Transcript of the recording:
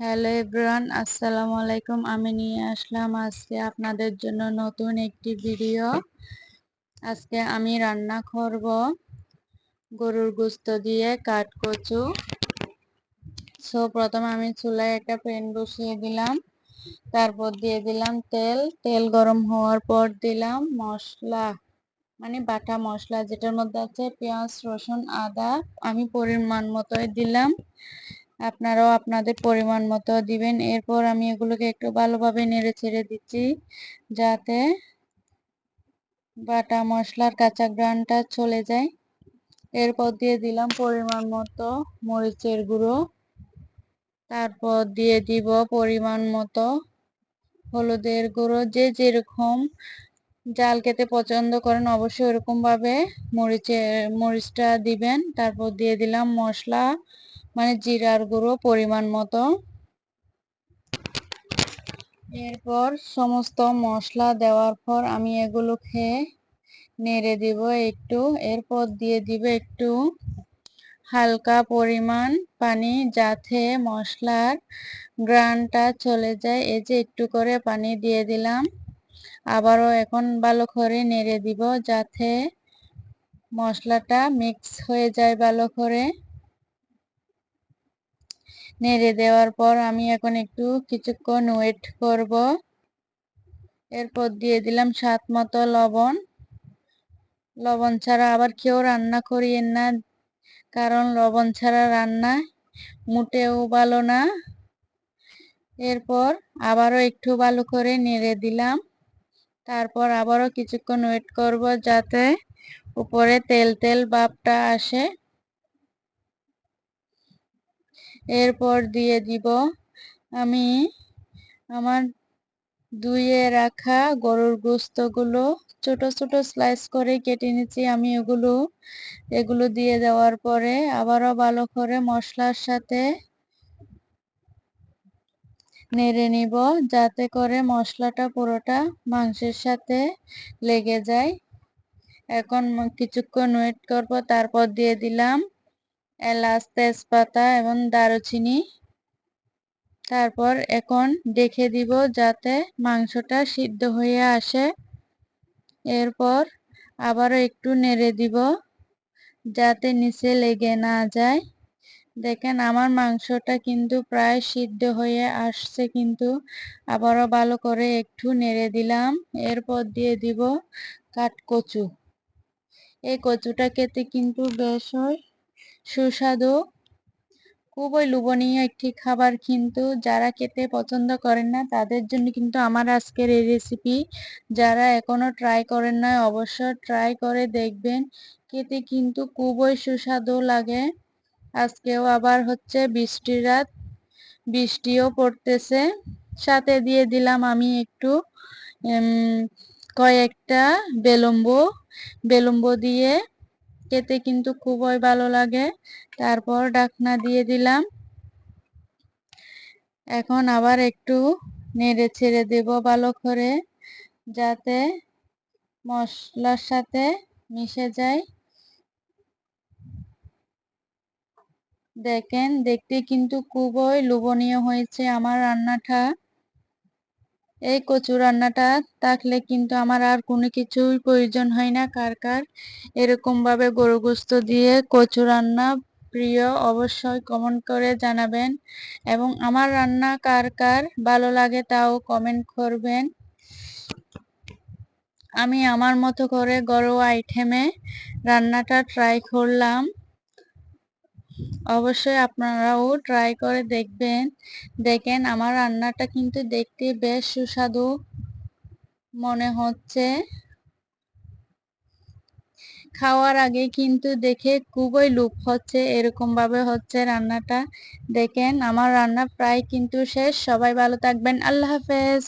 Hello everyone, আসসালামু আলাইকুম। আমি নিয়ে আসলাম আজকে আপনাদের জন্য নতুন একটি ভিডিও। আজকে আমি রান্না করব গরুর গোস্ত দিয়ে কাঠ কচু। সো প্রথমে আমি চুলায় একটা প্যান বসিয়ে দিলাম। তারপর দিয়ে দিলাম তেল। তেল গরম হওয়ার পর দিলাম মশলা মানে বাটা মশলা যেটার মধ্যে আছে পেঁয়াজ, রসুন, আদা আমি পরিমাণ মতোই দিলাম। আপনারাও আপনাদের পরিমাণ মতো দিবেন। এরপর আমি এগুলোকে একটু ভালোভাবে নেড়ে ছেড়ে দিচ্ছি, যাতে বাটা মশলার কাঁচা গ্রানটা চলে যায়। এরপর দিয়ে দিলাম পরিমাণ মতো মরিচের গুঁড়ো। তারপর দিয়ে দিব পরিমাণ মতো হলুদের গুঁড়ো। যে যেরকম জাল খেতে পছন্দ করেন অবশ্যই ওরকমভাবে মরিচের মরিচটা দিবেন। তারপর দিয়ে দিলাম মশলা। মানে জিরার গুঁড়ো পরিমাণ মতো। এরপর সমস্ত মশলা দেওয়ার পর আমি এগুলো খেয়ে নেড়ে দিব একটু। এরপর দিয়ে দিব একটু হালকা পরিমাণ পানি যাতে মশলার গ্রানটা চলে যায়। এই যে একটু করে পানি দিয়ে দিলাম। আবারও এখন ভালো করে নেড়ে দিব যাতে মশলাটা মিক্স হয়ে যায় ভালো করে। নেড়ে দেওয়ার পর আমি এখন একটু কিছুক্ষণ ওয়েট করব। এরপর দিয়ে দিলাম স্বাদ মতো লবণ। লবণ ছাড়া আবার কেউ রান্না করিয়েন না, কারণ লবণ ছাড়া রান্না মোটেও ভালো না। এরপর আবারও একটু ভালো করে নেড়ে দিলাম। তারপর আবারও কিছুক্ষণ ওয়েট করব যাতে উপরে তেল তেল ভাবটা আসে। এরপর দিয়ে দিব আমি আমার ধুয়ে রাখা গরুর গোস্তগুলো। ছোট ছোট স্লাইস করে কেটে নিচ্ছি আমি এগুলো। এগুলো দিয়ে দেওয়ার পরে আবারও ভালো করে মশলার সাথে নেড়ে নিব যাতে করে মশলাটা পুরোটা মাংসের সাথে লেগে যায়। এখন কিছুক্ষণ ওয়েট করব, তারপর দিয়ে দিলাম। এলাচ, তেজপাতা এবং দারুচিনি। তারপর এখন দেখে দিব যাতে মাংসটা সিদ্ধ হয়ে আসে। এরপর আবারও একটু নেড়ে দিব যাতে নিচে লেগে না যায়। দেখেন আমার মাংসটা কিন্তু প্রায় সিদ্ধ হয়ে আসছে কিন্তু আবারও ভালো করে একটু নেড়ে দিলাম। এরপর দিয়ে দিব কাঠ কচু। এই কচুটা খেতে কিন্তু বেশ হয়। সুস্বাদু। খুবই লোভনীয় একটি খাবার কিন্তু যারা খেতে পছন্দ করেন না, তাদের জন্য কিন্তু আমার আজকের এই রেসিপি যারা এখনও ট্রাই করেন না অবশ্য ট্রাই করে দেখবেন। খেতে কিন্তু খুবই সুস্বাদু লাগে। আজকেও আবার হচ্ছে বৃষ্টির রাত। বৃষ্টিও পড়তেছে। সাথে দিয়ে দিলাম আমি একটু কয়েকটা বেলম্ব। বেলম্ব দিয়ে খেতে কিন্তু খুবই ভালো লাগে। তারপর ডাকনা দিয়ে দিলাম। এখন আবার একটু নেড়ে ছেড়ে দেব ভালো করে, যাতে মশলার সাথে মিশে যায়। দেখেন, দেখতে কিন্তু খুবই লোভনীয় হয়েছে আমার রান্নাটা। এই কচু রান্নাটা থাকলে কিন্তু আমার আর কোনো কিছুই প্রয়োজন হয় না। কার কার? এরকমভাবে গরু গোস্ত দিয়ে কচু রান্না প্রিয় অবশ্যই কমেন্ট করে জানাবেন। এবং আমার রান্না কার কার? ভালো লাগে তাও কমেন্ট করবেন। আমি আমার মতো করে ঘরোয়া আইটেমে রান্নাটা ট্রাই করলাম। অবশ্যই আপনারাও ট্রাই করে দেখবেন। দেখেন আমার রান্নাটা কিন্তু দেখতে বেশ সুস্বাদু মনে হচ্ছে। খাওয়ার আগে কিন্তু দেখে খুবই লুপ হচ্ছে, এরকম ভাবে হচ্ছে রান্নাটা। দেখেন আমার রান্না প্রায় কিন্তু শেষ। সবাই ভালো থাকবেন। আল্লাহ হাফেজ।